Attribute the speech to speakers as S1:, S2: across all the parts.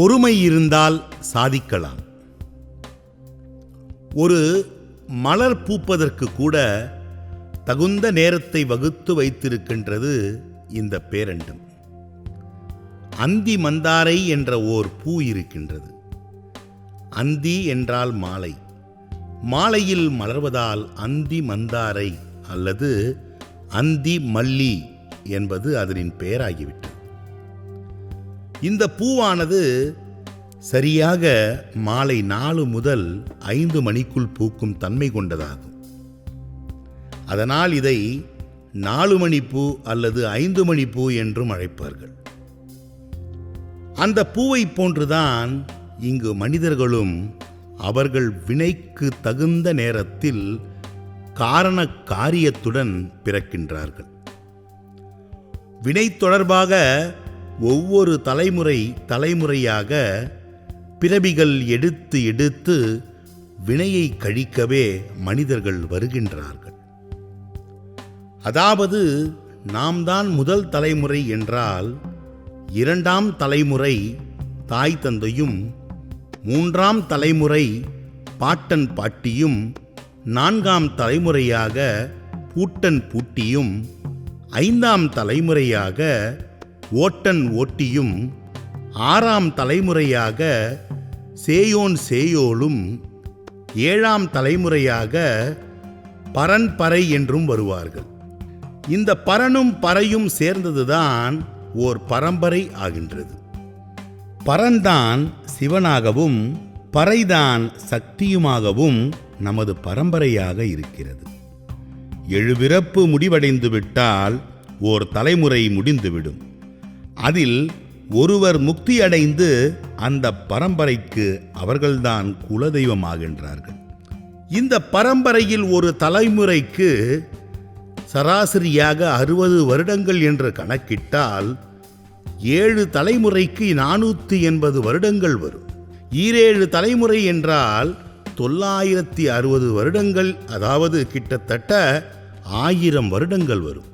S1: பொறுமை இருந்தால் சாதிக்கலாம். ஒரு மலர் பூப்பதற்கு கூட தகுந்த நேரத்தை வகுத்து வைத்திருக்கின்றது இந்த பேரண்டம். அந்தி மந்தாரை என்ற ஓர் பூ இருக்கின்றது. அந்தி என்றால் மாலை. மாலையில் மலர்வதால் அந்தி மந்தாரை அல்லது அந்தி மல்லி என்பது அதனின் பெயராகிவிட்டது. இந்த பூவானது சரியாக மாலை நாலு முதல் ஐந்து மணிக்குள் பூக்கும் தன்மை கொண்டதாகும். அதனால் இதை நாலு மணி பூ அல்லது ஐந்து மணி பூ என்றும் அழைப்பார்கள். அந்த பூவை போன்றுதான் இங்கு மனிதர்களும் அவர்கள் வினைக்கு தகுந்த நேரத்தில் காரண காரியத்துடன் பிறக்கின்றார்கள். வினை தொடர்பாக ஒவ்வொரு தலைமுறை தலைமுறையாக பிறவிகள் எடுத்து எடுத்து வினையை கழிக்கவே மனிதர்கள் வருகின்றார்கள். அதாவது நாம் தான் முதல் தலைமுறை என்றால் இரண்டாம் தலைமுறை தாய் தந்தையும் மூன்றாம் தலைமுறை பாட்டன் பாட்டியும் நான்காம் தலைமுறையாக பூட்டன் பூட்டியும் ஐந்தாம் தலைமுறையாக ஓட்டன் ஓட்டியும் ஆறாம் தலைமுறையாக சேயோன் சேயோலும் ஏழாம் தலைமுறையாக பரன்பறை என்றும் வருவார்கள். இந்த பரனும் பறையும் சேர்ந்ததுதான் ஓர் பரம்பரை ஆகின்றது. பரன்தான் சிவனாகவும் பறைதான் சக்தியுமாகவும் நமது பரம்பரையாக இருக்கிறது. எழுபிறப்பு முடிவடைந்து விட்டால் ஓர் தலைமுறை முடிந்துவிடும். அதில் ஒருவர் முக்தி அடைந்து அந்த பரம்பரைக்கு அவர்கள்தான் குலதெய்வமாகின்றார்கள். இந்த பரம்பரையில் ஒரு தலைமுறைக்கு சராசரியாக அறுபது வருடங்கள் என்று கணக்கிட்டால் ஏழு தலைமுறைக்கு நானூற்றி எண்பது வருடங்கள் வரும். ஈரேழு தலைமுறை என்றால் தொள்ளாயிரத்தி அறுபது வருடங்கள் அதாவது கிட்டத்தட்ட ஆயிரம் வருடங்கள் வரும்.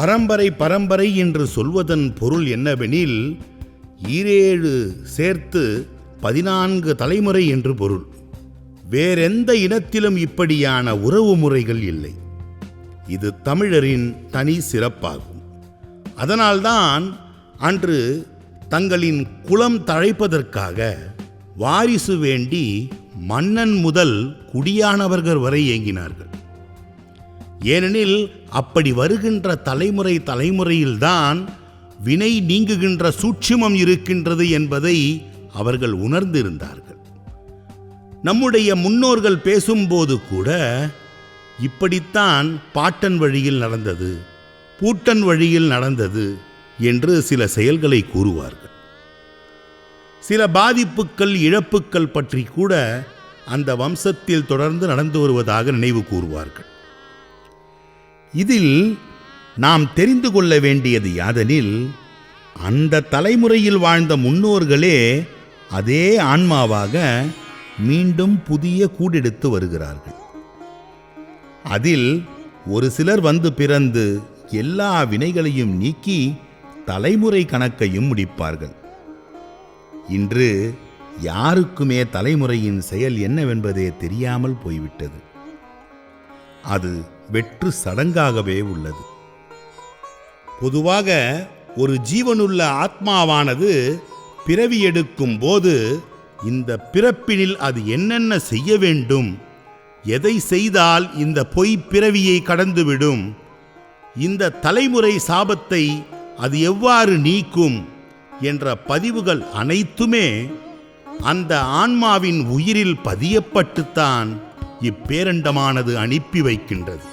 S1: பரம்பரை பரம்பரை என்று சொல்வதன் பொருள் என்னவெனில் ஈரேழு சேர்த்து பதினான்கு தலைமுறை என்று பொருள். வேறெந்த இனத்திலும் இப்படியான உறவு முறைகள் இல்லை. இது தமிழரின் தனி சிறப்பாகும். அதனால்தான் அன்று தங்களின் குலம் தழைப்பதற்காக வாரிசு வேண்டி மன்னன் முதல் குடியானவர்கள் வரை இயங்கினார்கள் ஏனெனில் அப்படி வருகின்ற தலைமுறை தலைமுறையில்தான் வினை நீங்குகின்ற சூட்சுமம் இருக்கின்றது என்பதை அவர்கள் உணர்ந்திருந்தார்கள். நம்முடைய முன்னோர்கள் பேசும்போது கூட இப்படித்தான் பாட்டன் வழியில் நடந்தது பூட்டன் வழியில் நடந்தது என்று சில செயல்களை கூறுவார்கள். சில பாதிப்புக்கள் இழப்புக்கள் பற்றி கூட அந்த வம்சத்தில் தொடர்ந்து நடந்து வருவதாக நினைவு கூறுவார்கள். இதில் நாம் தெரிந்து கொள்ள வேண்டியது யாதெனில் அந்த தலைமுறையில் வாழ்ந்த முன்னோர்களே அதே ஆன்மாவாக மீண்டும் புதிய கூடெடுத்து வருகிறார்கள். அதில் ஒரு சிலர் வந்து பிறந்து எல்லா வினைகளையும் நீக்கி தலைமுறை கணக்கையும் முடிப்பார்கள். இன்று யாருக்குமே தலைமுறையின் செயல் என்னவென்பதே தெரியாமல் போய்விட்டது. அது வெற்று சடங்காகவே உள்ளது. பொதுவாக ஒரு ஜீவனுள்ள ஆத்மாவானது பிறவி எடுக்கும் போது இந்த பிறப்பினில் அது என்னென்ன செய்ய வேண்டும் எதை செய்தால் இந்த பொய் பிறவியை கடந்துவிடும் இந்த தலைமுறை சாபத்தை அது எவ்வாறு நீக்கும் என்ற பதிவுகள் அனைத்துமே அந்த ஆன்மாவின் உயிரில் பதியப்பட்டுத்தான் இப்பேரண்டமானது அனுப்பி வைக்கின்றது.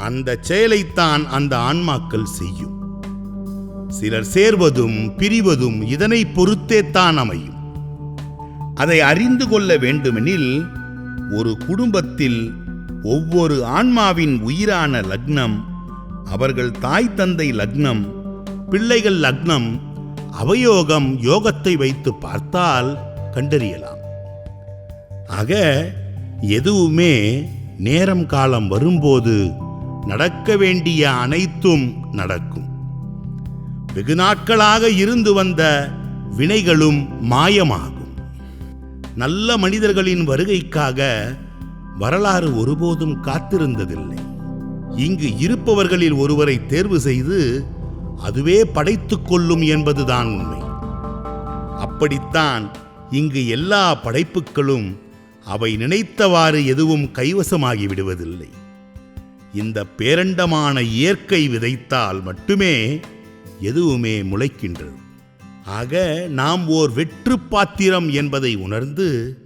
S1: அந்த செயலைத்தான் அந்த ஆன்மாக்கள் செய்யும். சிலர் சேர்வதும் பிரிவதும் இதனை பொறுத்தேத்தான் அமையும். அதை அறிந்து கொள்ள வேண்டுமெனில் ஒரு குடும்பத்தில் ஒவ்வொரு ஆன்மாவின் உயிரான லக்னம் அவர்கள் தாய் தந்தை லக்னம் பிள்ளைகள் லக்னம் அவயோகம் யோகத்தை வைத்து பார்த்தால் கண்டறியலாம். ஆக எதுவுமே நேரம் காலம் வரும்போது நடக்க வேண்டிய அனைத்தும் நடக்கும். வெகு நாட்களாக இருந்து வந்த வினைகளும் மாயமாகும். நல்ல மனிதர்களின் வருகைக்காக வரலாறு ஒருபோதும் காத்திருந்ததில்லை. இங்கு இருப்பவர்களில் ஒருவரை தேர்வு செய்து அதுவே படைத்துக் கொள்ளும் என்பதுதான் உண்மை. அப்படித்தான் இங்கு எல்லா படைப்புகளும் அவை நினைத்தவாறு எதுவும் கைவசமாகி விடுவதில்லை இந்த பேரண்டமான இயற்கை விதைத்தால் மட்டுமே எதுவுமே முளைக்கின்றது. ஆக நாம் ஓர் வெற்று பாத்திரம் என்பதை உணர்ந்து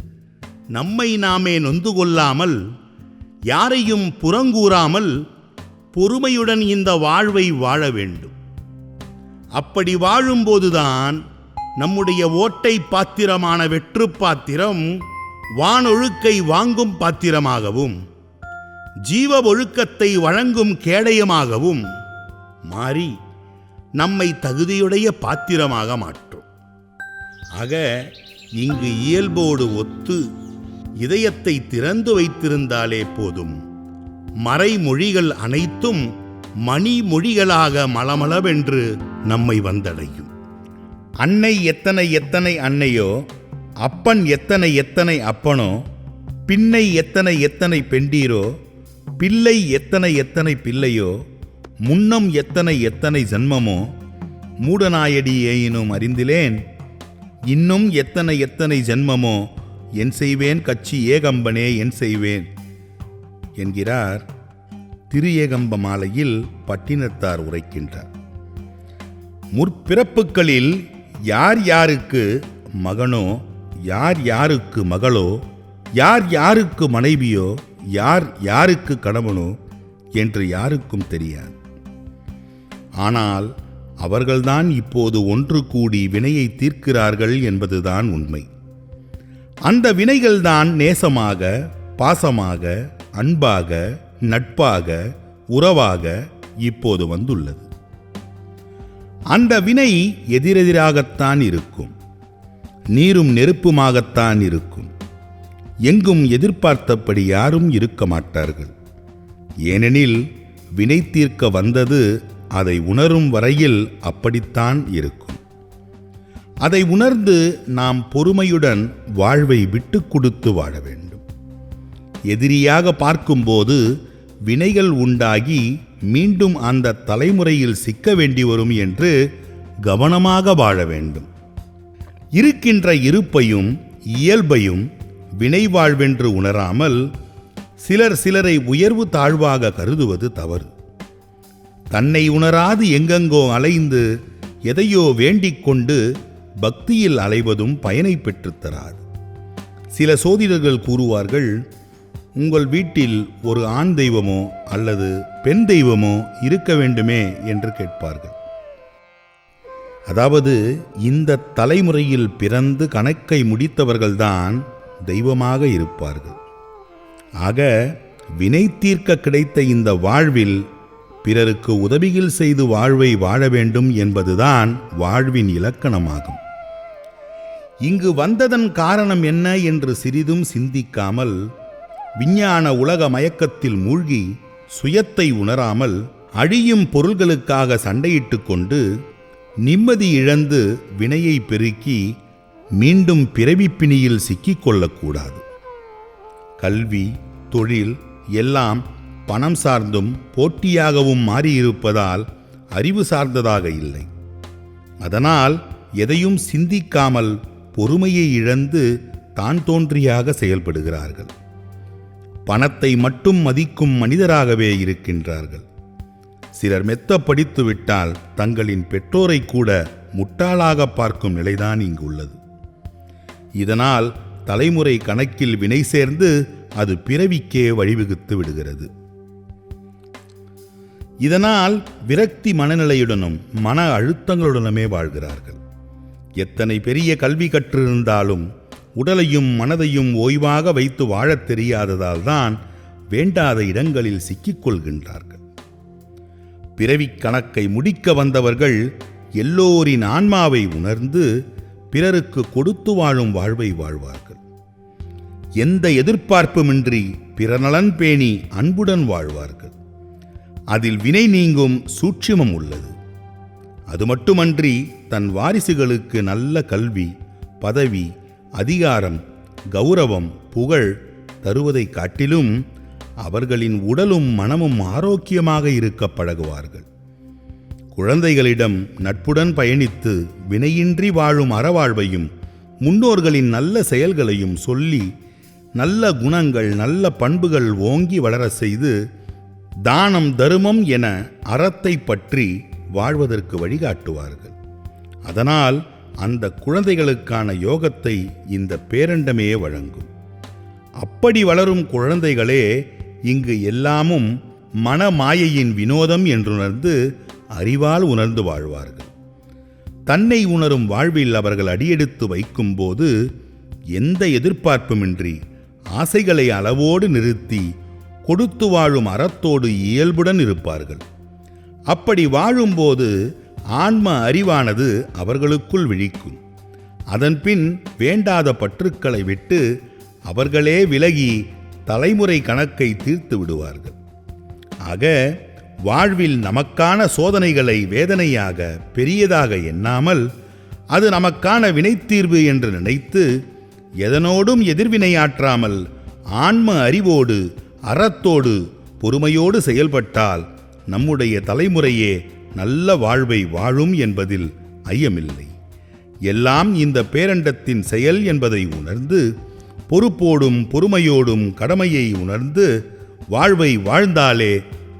S1: நம்மை நாமே நொந்து கொள்ளாமல் யாரையும் புறங்கூறாமல் பொறுமையுடன் இந்த வாழ்வை வாழ வேண்டும். அப்படி வாழும்போதுதான் நம்முடைய ஓட்டை பாத்திரமான வெற்று பாத்திரம் வானொழுக்கை வாங்கும் பாத்திரமாகவும் ஜீவ ஒழுக்கத்தை வழங்கும் கேடயமாகவும் மாறி நம்மை தகுதியுடைய பாத்திரமாக மாற்றும். ஆக இங்கு இயல்போடு ஒத்து இதயத்தை திறந்து வைத்திருந்தாலே போதும். மறைமொழிகள் அனைத்தும் மணிமொழிகளாக மளமளவென்று நம்மை வந்தடையும். அன்னை எத்தனை எத்தனை அன்னையோ அப்பன் எத்தனை எத்தனை அப்பனோ பின்னை எத்தனை எத்தனை பெண்டீரோ பிள்ளை எத்தனை எத்தனை பிள்ளையோ முன்னம் எத்தனை எத்தனை ஜன்மமோ மூடநாயடி ஏயினும் அறிந்திலேன் இன்னும் எத்தனை எத்தனை ஜென்மமோ என் செய்வேன் கட்சி ஏகம்பனே என் செய்வேன் என்கிறார் திரு ஏகம்ப மாலையில் பட்டினத்தார் உரைக்கின்றார். முற்பிறப்புகளில் யார் யாருக்கு மகனோ யார் யாருக்கு மகளோ யார் யாருக்கு மனைவியோ யார் யாருக்கு கணவனோ என்று யாருக்கும் தெரியாது. ஆனால் அவர்கள்தான் இப்போது ஒன்று கூடி வினையை தீர்க்கிறார்கள் என்பதுதான் உண்மை. அந்த வினைகள்தான் நேசமாக பாசமாக அன்பாக நட்பாக உறவாக இப்போது வந்துள்ளது. அந்த வினை எதிரெதிராகத்தான் இருக்கும். நீரும் நெருப்புமாகத்தான் இருக்கும். எங்கும் எதிர்பார்த்தபடி யாரும் இருக்க மாட்டார்கள் ஏனெனில் வினை தீர்க்க வந்தது அதை உணரும் வரையில் அப்படித்தான் இருக்கும். அதை உணர்ந்து நாம் பொறுமையுடன் வாழ்வை விட்டு கொடுத்து வாழ வேண்டும். எதிரியாக பார்க்கும்போது வினைகள் உண்டாகி மீண்டும் அந்த தலைமுறையில் சிக்க வேண்டி வரும் என்று கவனமாக வாழ வேண்டும். இருக்கின்ற இருப்பையும் இயல்பையும் வினைவாழ்வென்று உணராமல் சிலர் சிலரை உயர்வு தாழ்வாக கருதுவது தவறு. தன்னை உணராது எங்கெங்கோ அலைந்து எதையோ வேண்டிக் கொண்டு பக்தியில் அலைவதும் பயனை பெற்றுத்தராது சில சோதிடர்கள் கூறுவார்கள் உங்கள் வீட்டில் ஒரு ஆண் தெய்வமோ அல்லது பெண் தெய்வமோ இருக்க வேண்டுமே என்று கேட்பார்கள். அதாவது இந்த தலைமுறையில் பிறந்து கணக்கை முடித்தவர்கள்தான் தெய்வமாக இருப்பார்கள். ஆக வினை தீர்க்க கிடைத்த இந்த வாழ்வில் பிறருக்கு உதவிகள் செய்து வாழ்வை வாழ வேண்டும் என்பதுதான் வாழ்வின் இலக்கணமாகும். இங்கு வந்ததன் காரணம் என்ன என்று சிறிதும் சிந்திக்காமல் விஞ்ஞான உலக மயக்கத்தில் மூழ்கி சுயத்தை உணராமல் அழியும் பொருள்களுக்காக சண்டையிட்டு கொண்டு நிம்மதி இழந்து வினையை பெருக்கி மீண்டும் பிறவிப்பிணியில் சிக்கிக்கொள்ளக்கூடாது. கல்வி தொழில் எல்லாம் பணம் சார்ந்தும் போட்டியாகவும் மாறியிருப்பதால் அறிவு சார்ந்ததாக இல்லை. அதனால் எதையும் சிந்திக்காமல் பொறுமையை இழந்து தான் தோன்றியாக செயல்படுகிறார்கள். பணத்தை மட்டும் மதிக்கும் மனிதராகவே இருக்கின்றார்கள். சிலர் மெத்த படித்துவிட்டால் தங்களின் பெற்றோரை கூட முட்டாளாக பார்க்கும் நிலைதான் இங்கு உள்ளது இதனால் தலைமுறை கணக்கில் வினை சேர்ந்து அது பிறவிக்கே வழிவகுத்து விடுகிறது. இதனால் விரக்தி மனநிலையுடனும் மன அழுத்தங்களுடனுமே வாழ்கிறார்கள். எத்தனை பெரிய கல்வி கற்றிருந்தாலும் உடலையும் மனதையும் ஓய்வாக வைத்து வாழத் தெரியாததால் தான் வேண்டாத இடங்களில் சிக்கிக்கொள்கின்றார்கள் பிறவிக் கணக்கை முடிக்க வந்தவர்கள் எல்லோரின் ஆன்மாவை உணர்ந்து பிறருக்கு கொடுத்து வாழும் வாழ்வை வாழ்வார்கள். எந்த எதிர்பார்ப்புமின்றி பிறநலன் பேணி அன்புடன் வாழ்வார்கள். அதில் வினை நீங்கும் சூட்சிமம் உள்ளது. அது மட்டுமன்றி தன் வாரிசுகளுக்கு நல்ல கல்வி பதவி அதிகாரம் கௌரவம் புகழ் தருவதைக் காட்டிலும் அவர்களின் உடலும் மனமும் ஆரோக்கியமாக இருக்க பழகுவார்கள் குழந்தைகளிடம் நட்புடன் பயணித்து வினையின்றி வாழும் அறவாழ்வையும் முன்னோர்களின் நல்ல செயல்களையும் சொல்லி நல்ல குணங்கள் நல்ல பண்புகள் ஓங்கி வளர செய்து தானம் தருமம் என அறத்தை பற்றி வாழ்வதற்கு வழிகாட்டுவார்கள். அதனால் அந்த குழந்தைகளுக்கான யோகத்தை இந்த பேரண்டமே வழங்கும். அப்படி வளரும் குழந்தைகளே இங்கு எல்லாமும் மனமாயையின் வினோதம் என்றுணர்ந்து அறிவால் உணர்ந்து வாழ்வார்கள். தன்னை உணரும் வாழ்வில் அவர்கள் அடியெடுத்து வைக்கும்போது எந்த எதிர்பார்ப்புமின்றி ஆசைகளை அளவோடு நிறுத்தி கொடுத்து வாழும் அறத்தோடு இயல்புடன் இருப்பார்கள். அப்படி வாழும்போது ஆன்ம அறிவானது அவர்களுக்குள் விழிக்கும். அதன்பின் வேண்டாத பற்றுக்களை விட்டு அவர்களே விலகி தலைமுறை கணக்கை தீர்த்து விடுவார்கள். ஆக வாழ்வில் நமக்கான சோதனைகளை வேதனையாக பெரியதாக எண்ணாமல் அது நமக்கான வினைத்தீர்வு என்று நினைத்து எதனோடும் எதிர்வினையாற்றாமல் ஆன்ம அறிவோடு அறத்தோடு பொறுமையோடு செயல்பட்டால் நம்முடைய தலைமுறையே நல்ல வாழ்வை வாழும் என்பதில் ஐயமில்லை. எல்லாம் இந்த பேரண்டத்தின் செயல் என்பதை உணர்ந்து பொறுப்போடும் பொறுமையோடும் கடமையை உணர்ந்து வாழ்வை வாழ்ந்தாலே